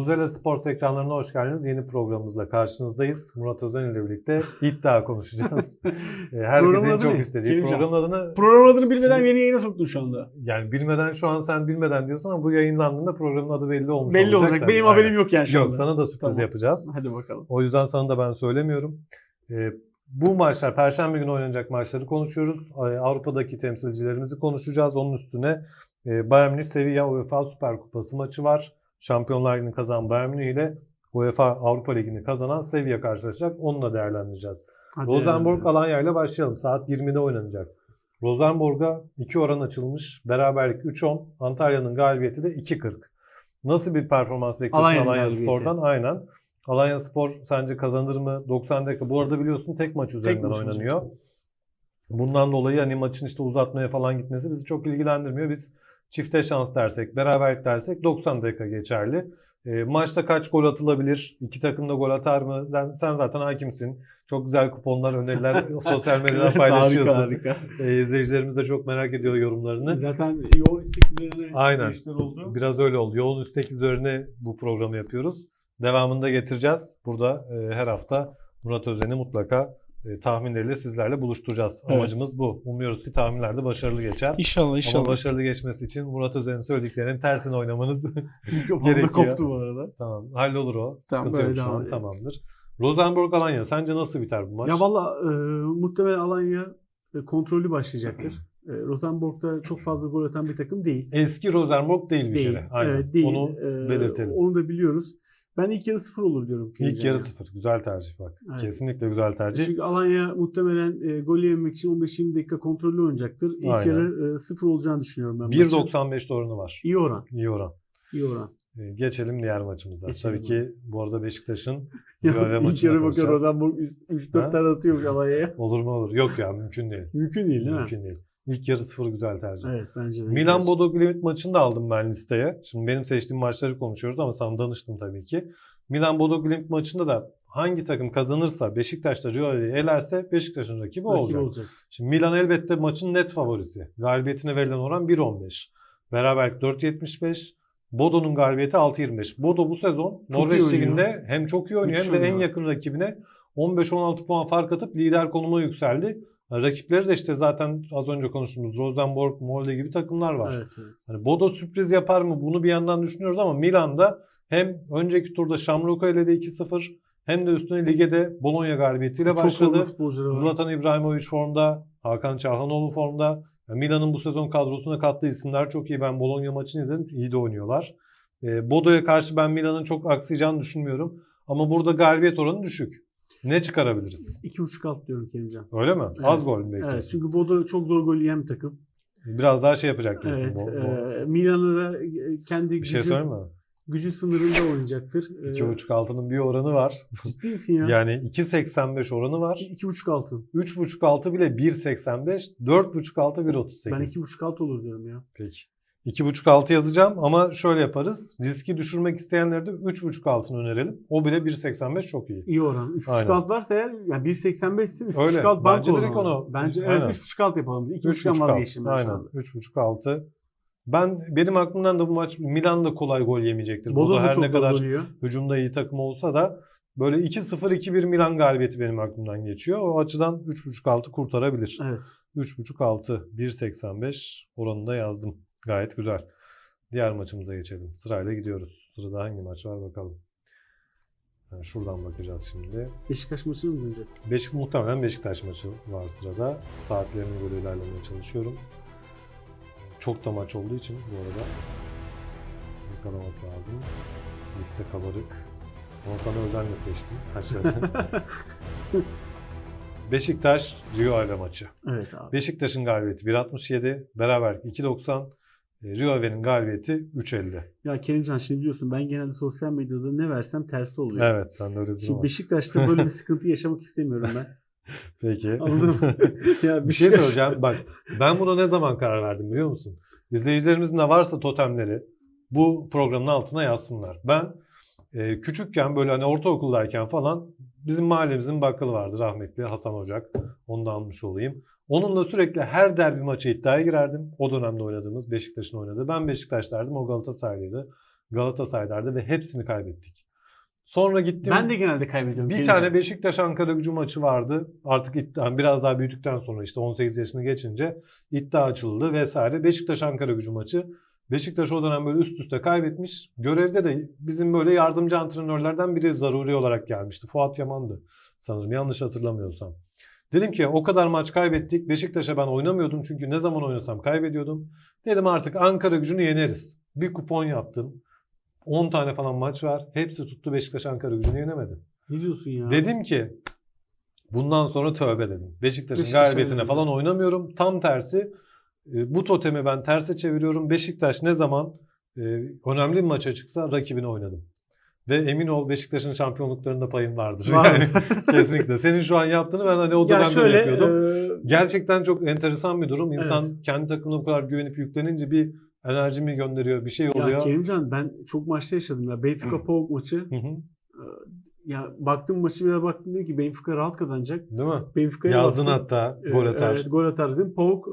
Buzela Sports ekranlarına hoş geldiniz. Yeni programımızla karşınızdayız. Murat Özen ile birlikte iddia konuşacağız. Ee, Herkesin çok ne? istediği. Kerimcan. Programın adını Programın adını bilmeden Şimdi- yeni yayına soktun şu anda. yani bilmeden şu an sen bilmeden diyorsun ama bu yayınlandığında programın adı belli olmuş Belli olacak. olacak. Benim Aynen. haberim yok yani şu Yok anda. sana da sürpriz Tamam. yapacağız. Hadi bakalım. O yüzden sana da ben söylemiyorum. Ee, bu maçlar Perşembe günü oynanacak maçları konuşuyoruz. Ee, Avrupa'daki temsilcilerimizi konuşacağız. Onun üstüne e, Bayern Münih Sevilla UEFA Süper Kupası maçı var. Şampiyonlar Ligi'ni kazanan Bayern Münih ile UEFA Avrupa Ligi'ni kazanan Sevilla karşılaşacak. Onunla değerlendireceğiz. Hadi. Rosenborg Alanya ile başlayalım. Saat 20'de oynanacak. Rosenborg'a 2 oran açılmış. Beraberlik 3-10. Antalya'nın galibiyeti de 2-40. Nasıl bir performans bekliyorsun Alanya galibiyeti. Spor'dan? Aynen. Alanya Spor sence kazanır mı? 90 dakika. Bu arada biliyorsun tek maç üzerinden maç oynanıyor. Bundan dolayı hani maçın işte uzatmaya falan gitmesi bizi çok ilgilendirmiyor. Biz çifte şans dersek, beraberlik dersek 90 dakika geçerli. E, maçta kaç gol atılabilir? İki takım da gol atar mı? Sen, sen zaten hakimsin. Çok güzel kuponlar, öneriler sosyal medyadan Evet, paylaşıyorsun. Harika harika. E, izleyicilerimiz de çok merak ediyor yorumlarını. Zaten yoğun isteklerine Aynen. işler oldu. Biraz öyle oldu. Yoğun istek üzerine bu programı yapıyoruz. Devamında getireceğiz. Burada e, her hafta Murat Özen'i mutlaka tahminleriyle sizlerle buluşturacağız. Evet. Amacımız bu. Umuyoruz ki tahminlerde başarılı geçer. İnşallah Ama başarılı geçmesi için Murat Özen'in söylediklerinin tersini oynamanız Mikrofon gerekiyor. da koptu bu arada. tamam. Hallolur o. Tamam, Sıkıntı böyle yok şu an. Tamamdır. Rosenborg Alanya sence nasıl biter bu maç? Ya valla e, muhtemelen Alanya e, kontrollü başlayacaktır. E, Rosenborg'da çok fazla gol atan bir takım değil. Eski Rosenborg değil bir değil. kere. Aynen. Evet değil. Onu E, belirtelim. Onu da biliyoruz. Ben ilk yarı sıfır olur diyorum. İlk yarı ya. sıfır. Güzel tercih bak. Evet. Kesinlikle güzel tercih. Çünkü Alanya muhtemelen e, gol yememek için 15-20 dakika kontrollü oynayacaktır. İlk Aynen. yarı e, sıfır olacağını düşünüyorum ben. maçın. 1.95'te oranı var. İyi oran. İyi oran. İyi oran. Ee, Geçelim diğer maçımıza. Geçelim Tabii ki bu arada Beşiktaş'ın Ya, ilk yarı bakar. Rosenborg 3-4 Ha? tane atıyormuş Alanya'ya. Olur mu olur. Yok ya mümkün değil. Mümkün değil değil mi? mümkün değil. İlk yarı sıfır güzel tercih. Evet bence de. Milan Bodo Glimt maçını da aldım ben listeye. Şimdi benim seçtiğim maçları konuşuyoruz ama sana danıştım tabii ki. Milan Bodo Glimt maçında da hangi takım kazanırsa Beşiktaş'ta Rio'yu elerse Beşiktaş'ın rakibi, Rakip olacak. olacak. Şimdi Milan elbette maçın net favorisi. Galibiyetine verilen oran 1.15. Beraberlik 4.75. Bodo'nun galibiyeti 6.25. Bodo bu sezon Çok Norveç. Ligi'nde hem çok iyi oynuyor hem de en yakın rakibine 15-16 puan fark atıp lider konuma yükseldi. Rakipleri de işte zaten az önce konuştuğumuz Rosenborg, Molde gibi takımlar var. Evet evet. Hani Bodo sürpriz yapar mı? Bunu bir yandan düşünüyoruz ama Milan'da hem önceki turda Şamroka ile de 2-0 hem de üstüne lige de Bologna galibiyetiyle Çok başladı. Zlatan İbrahimovic formda, Hakan Çalhanoğlu formda. Yani Milan'ın bu sezon kadrosuna kattığı isimler çok iyi. Ben Bologna maçını izledim. İyi de oynuyorlar. E, Bodo'ya karşı ben Milan'ın çok aksayacağını düşünmüyorum. Ama burada galibiyet oranı düşük. Ne çıkarabiliriz? 2.5 alt diyorum Kerimcan. Öyle mi? Evet. Az gol mü bekliyorsun? Evet çünkü Bodo çok zor gol yiyen bir takım. Biraz daha şey yapacak diyorsun. Evet. bu- e, Milan'ı da e, kendi bir şey gücü, söyleyeyim mi? gücü sınırında oynayacaktır. E, 2.5 altının bir oranı var. Ciddi misin ya? Yani 2.85 oranı var. 2.5 altın. 3.5 altı bile 1.85, 4.5 altı 1.38. Ben 2.5 alt olur diyorum ya. Peki. 2.5 altı yazacağım ama şöyle yaparız. Riski düşürmek isteyenlere de 3.5 altını önerelim. O bile 1.85 çok iyi. İyi oran. 3.5 Aynen. alt varsa eğer yani 1.85 ise 3.5 Öyle. alt banko Bence direkt onu- Bence Aynen. evet 3.5 alt yapalım. 2.5'dan 3.5 vazgeçtim ben alt. şu Aynen. anda. 3.5 altı. Ben benim aklımdan da bu maç Milan da kolay gol yemeyecektir. Bodo da her çok ne kadar oluyor. hücumda iyi takım olsa da böyle 2-0 2-1 Milan galibiyeti benim aklımdan geçiyor. O açıdan 3.5 altı kurtarabilir. Evet. 3.5 altı 1.85 oranını da yazdım. Gayet güzel. Diğer maçımıza geçelim. Sırayla gidiyoruz. Sırada hangi maç var bakalım. Yani şuradan bakacağız şimdi. Beşiktaş maçına mı döneceğiz? Beşik muhtemelen Beşiktaş maçı var sırada. Saatlerine göre ilerlemeye çalışıyorum. Çok da maç olduğu için bu arada yakalamak lazım. Liste kabarık. Ama sana özenle seçtim maçları. Beşiktaş Rio ile maçı. Evet abi. Beşiktaş'ın galibiyeti 1.67, beraberlik 2.90, e, Rio Ave'nin galibiyeti 3.50. Ya Kerimcan şimdi biliyorsun ben genelde sosyal medyada ne versem tersi oluyor. Evet, sen de öyle bir Şimdi. Beşiktaş'ta böyle bir sıkıntı yaşamak istemiyorum ben. Peki. Anladın mı? ya bir şey Beşiktaş- söyleyeceğim. Bak ben buna ne zaman karar verdim biliyor musun? İzleyicilerimizin de varsa totemleri bu programın altına yazsınlar. Ben e, küçükken böyle hani ortaokuldayken falan bizim mahallemizin bakkalı vardı rahmetli Hasan Ocak. Onu da almış olayım. Onunla sürekli her derbi maçı iddiaya girerdim. O dönemde oynadığımız Beşiktaş'ın oynadığı. Ben Beşiktaş derdim o Galatasaraylıydı. Galatasaray'dardı ve hepsini kaybettik. Sonra gittim. Ben de genelde kaybediyorum. bir Kerimcan. tane Beşiktaş Ankara gücü maçı vardı. Artık iddia, biraz daha büyüdükten sonra işte 18 yaşını geçince iddia açıldı vesaire. Beşiktaş Ankara gücü maçı. Beşiktaş o dönem böyle üst üste kaybetmiş. Görevde de bizim böyle yardımcı antrenörlerden biri zaruri olarak gelmişti. Fuat Yaman'dı sanırım yanlış hatırlamıyorsam. Dedim ki o kadar maç kaybettik. Beşiktaş'a ben oynamıyordum çünkü ne zaman oynasam kaybediyordum. Dedim artık Ankara gücünü yeneriz. Bir kupon yaptım. 10 tane falan maç var. Hepsi tuttu Beşiktaş Ankara gücünü yenemedi. Ne diyorsun ya? Dedim ki bundan sonra tövbe dedim. Beşiktaş'ın Beşiktaş'a galibiyetine falan oynamıyorum. Tam tersi e, bu totemi ben terse çeviriyorum. Beşiktaş ne zaman e, önemli bir maça çıksa rakibine oynadım. Ve emin ol Beşiktaş'ın şampiyonluklarında payım vardır. Var. Yani kesinlikle. Senin şu an yaptığını ben hani o ya dönemde de şöyle yapıyordum. e, Gerçekten çok enteresan bir durum. İnsan Evet. kendi takımına bu kadar güvenip yüklenince bir enerji mi gönderiyor, bir şey ya oluyor. Kerimcan ben çok maçta yaşadım ya. Benfica Pauk maçı. Hı hı. Ya baktım maçı biraz baktım dedim ki Benfica rahat kazanacak. Değil mi? Benfica'ya Yazdın bastım. hatta E, gol atar. Evet gol atar dedim. Pauk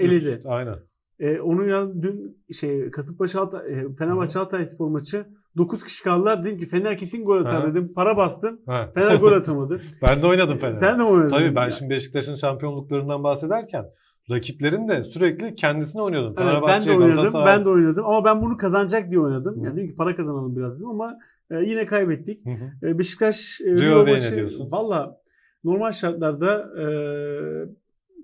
e, eledi. Aynen. E, onun yanında dün şey Kasımpaşa Altay, e, Fenerbahçe Altay Spor maçı 9 kişi kaldılar. Dedim ki Fener kesin gol atar Aha. dedim. Para bastım. Ha. Fener gol atamadı. ben de oynadım Fener'de. Sen de mi oynadın? Tabii ben Ya. şimdi Beşiktaş'ın şampiyonluklarından bahsederken rakiplerin de sürekli kendisine oynuyordum. Evet, ben de Fenerbahçe, oynadım. Galatasaray. Ben de oynadım ama ben bunu kazanacak diye oynadım. Hı. Yani dedim ki para kazanalım biraz dedim ama e, yine kaybettik. Hı hı. E, Beşiktaş e, Rio ne maçı diyorsun? valla normal şartlarda e,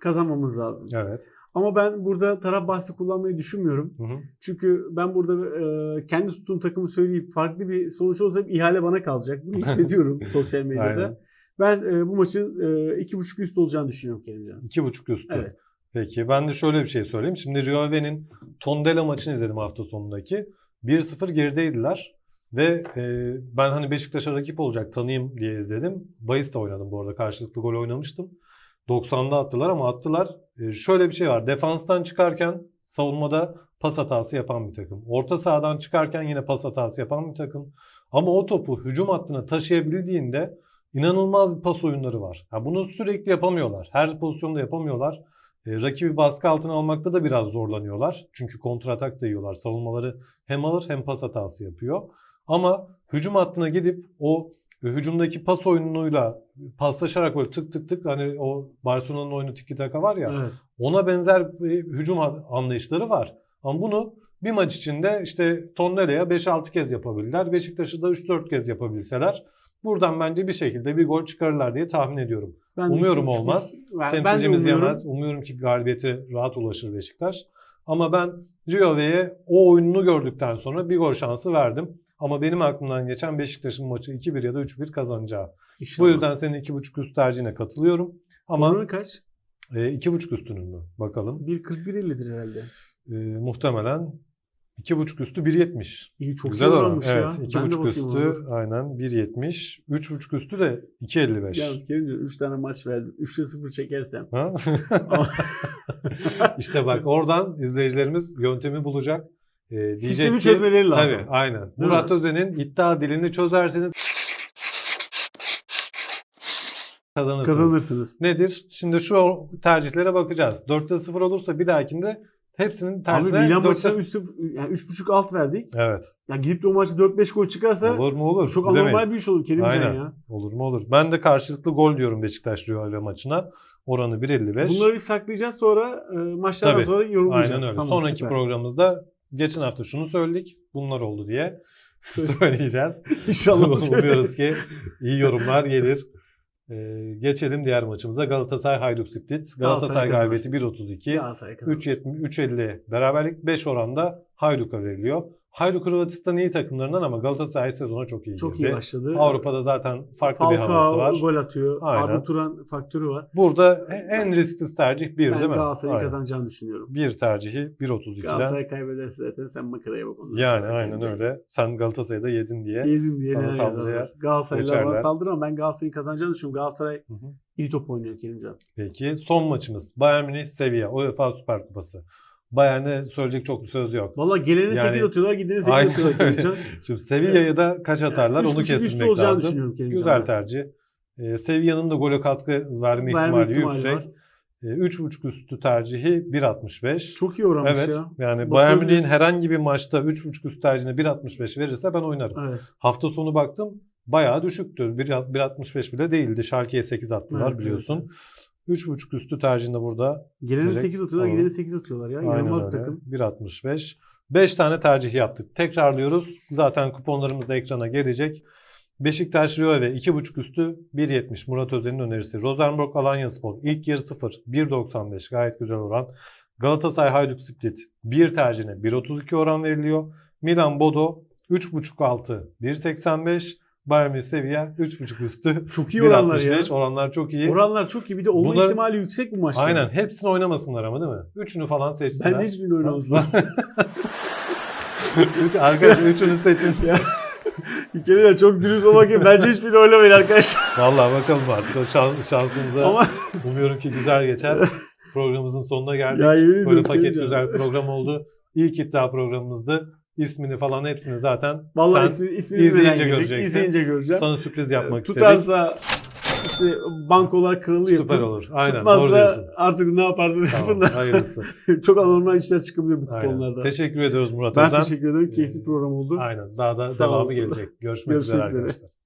kazanmamız lazım. Evet. Ama ben burada taraf bahsi kullanmayı düşünmüyorum. Hı hı. Çünkü ben burada e, kendi tuttuğum takımı söyleyip farklı bir sonuç olsa hep ihale bana kalacak. Bunu hissediyorum sosyal medyada. Ben e, bu maçın e, iki buçuk üst olacağını düşünüyorum Kerimcan. İki buçuk üstü. Evet. Peki ben de şöyle bir şey söyleyeyim. Şimdi Rio Ave'nin Tondela maçını izledim hafta sonundaki. 1-0 gerideydiler. Ve e, ben hani Beşiktaş'a rakip olacak tanıyayım diye izledim. Bayis de oynadım bu arada. Karşılıklı gol oynamıştım. 90'da attılar ama attılar. E, şöyle bir şey var. Defanstan çıkarken savunmada pas hatası yapan bir takım. Orta sahadan çıkarken yine pas hatası yapan bir takım. Ama o topu hücum hattına taşıyabildiğinde inanılmaz bir pas oyunları var. Ha, bunu sürekli yapamıyorlar. Her pozisyonda yapamıyorlar. E, rakibi baskı altına almakta da biraz zorlanıyorlar. Çünkü kontratak da yiyorlar. Savunmaları hem alır hem pas hatası yapıyor. Ama hücum hattına gidip o hücumdaki pas oyunuyla paslaşarak böyle tık tık tık hani o Barcelona'nın oyunu tiki taka var ya Evet. ona benzer bir hücum anlayışları var. Ama bunu bir maç içinde işte Tonnella'ya 5-6 kez yapabildiler. Beşiktaş'ı da 3-4 kez yapabilseler buradan bence bir şekilde bir gol çıkarırlar diye tahmin ediyorum. Ben Umuyorum olmaz. üst- Ben, ben umuyorum. yemez. Umuyorum ki galibiyete rahat ulaşır Beşiktaş. Ama ben Rio Ave'ye o oyununu gördükten sonra bir gol şansı verdim. Ama benim aklımdan geçen Beşiktaş'ın maçı 2-1 ya da 3-1 kazanacağı. İnşallah. Bu yüzden senin 2.5 üst tercihine katılıyorum. Ama Oranı kaç? e, 2.5 üstünün mü? Bakalım. 1.41.50'dir herhalde. E, muhtemelen 2.5 üstü 1.70. İyi çok Güzel iyi oran. oranmış ya. Ben de 2.5 basayım üstü onu. aynen 1.70. 3.5 üstü de 2.55. Ya Kerimcan 3 tane maç verdim. 3'te 0 çekersem. Ha? İşte bak oradan izleyicilerimiz yöntemi bulacak. Diyecek Sistemi ki- çözmeleri lazım. Tabii aynen. Değil Murat mi? Özen'in iddia dilini çözerseniz kazanırsınız. Kazanırsınız. Nedir? Şimdi şu tercihlere bakacağız. 4'te 0 olursa bir dahakinde hepsinin Abi tersine Milan 4'te... maçına 3 yani 3.5 alt verdik. Evet. Ya gidip de o maçta 4-5 gol çıkarsa Olur mu olur. çok Bilemeyiz. anormal bir iş olur Kerimcan Aynen. ya. Olur mu olur. Ben de karşılıklı gol diyorum Beşiktaş Ave maçına. Oranı 1.55. Bunları saklayacağız sonra e, maçlardan Tabii. sonra yorumlayacağız. Aynen öyle. Tamam, Sonraki süper. programımızda geçen hafta şunu söyledik. Bunlar oldu diye söyleyeceğiz. İnşallah Umuyoruz ki iyi yorumlar gelir. Ee, geçelim diğer maçımıza. Galatasaray Hayduk Split. Galatasaray Galatasaray galibiyeti 1.32. Galatasaray kazanır. 3.70 3.50 beraberlik 5 oranda Hayduk'a veriliyor. Hayduk Hırvatistan iyi takımlarından ama Galatasaray sezona çok iyi Çok girdi. iyi başladı. Avrupa'da zaten farklı bir havası Falcao var. gol atıyor. Aynen. Arda Turan faktörü var. Burada en risksiz tercih 1 ben değil mi? Galatasaray'ın Aynen. kazanacağını düşünüyorum. Bir tercihi 1.32'den. Galatasaray kaybederse zaten sen makaraya bak ondan Yani sonra. aynen öyle. Sen Galatasaray'da yedin diye. Yedin diye Sana saldırıya. Galatasaraylılar bana saldırır ama ben Galatasaray'ın kazanacağını düşünüyorum. Galatasaray Hı hı. iyi top oynuyor Kerimcan. Peki son maçımız. Bayern Münih Sevilla UEFA Süper Kupası. Bayern'e söyleyecek çok bir söz yok. Valla geleni Yani- 8 atıyorlar, gideni 8 Aynen atıyorlar öyle. Şimdi Sevilla'ya da kaç atarlar Üç onu olacağını lazım. düşünüyorum. Güzel tercih. Ee, Sevilla'nın da gole katkı verme Verme ihtimali, ihtimali yüksek. var. E, 3.5 üstü tercihi 1.65. Çok iyi oranmış Evet. ya. Yani. Bayern Münih'in herhangi bir maçta 3.5 üst tercihine 1.65 verirse ben oynarım. Evet. Hafta sonu baktım bayağı düşüktü. 1 1.65 bile değildi. Schalke'ye 8 attılar Evet, biliyorsun. 3.5 üstü tercihinde burada Gelene Direkt 8 atıyorlar, gidene 8 atıyorlar ya. İnanılmaz bir takım. 1.65. 5 tane tercih yaptık. Tekrarlıyoruz. Zaten kuponlarımız da ekrana gelecek. Beşiktaş Rio ve 2.5 üstü 1.70 Murat Özen'in önerisi. Rosenborg Alanya Spor ilk yarı 0 1.95 gayet güzel oran. Galatasaray Hayduk Split 1 tercihine 1.32 oran veriliyor. Milan Bodo 3.5 altı 1.85 Bayern Münih Sevilla 3.5 üstü Çok iyi oranlar ya. 1.65 oranlar çok iyi. Oranlar çok iyi. Bir de olma Bunların- ihtimali yüksek bu maçta. Aynen hepsini oynamasınlar ama değil mi? Üçünü falan seçsinler. Bence hiçbirini oynamasınlar. Üç, arkadaşlar üçünü seçin. bir kere de çok dürüst olmak gibi. Bence hiçbirini oynamayın arkadaşlar. Vallahi bakalım artık o şan- şansımıza. Ama Umuyorum ki güzel geçer. Programımızın sonuna geldik. ya. Böyle paket güzel ya. program oldu. İlk iddia programımızdı. İsmini falan hepsini zaten Vallahi sen ismini, ismini izleyince göreceksin. İzleyince göreceğim. sana sürpriz yapmak Ee, istedik. Tutarsa işte bankolar yapın. Süper olur. Aynen doğru Tutmazsa diyorsun. artık ne yaparsanız yapın Tamam, da. hayırlısı. Çok anormal işler çıkabilir bu kuponlarda. Teşekkür ediyoruz Murat Ben Özen. teşekkür ederim. Keyifli program oldu. Aynen. Daha da Sağ devamı olsun. gelecek. Görüşmek, Görüşmek üzere üzere. arkadaşlar.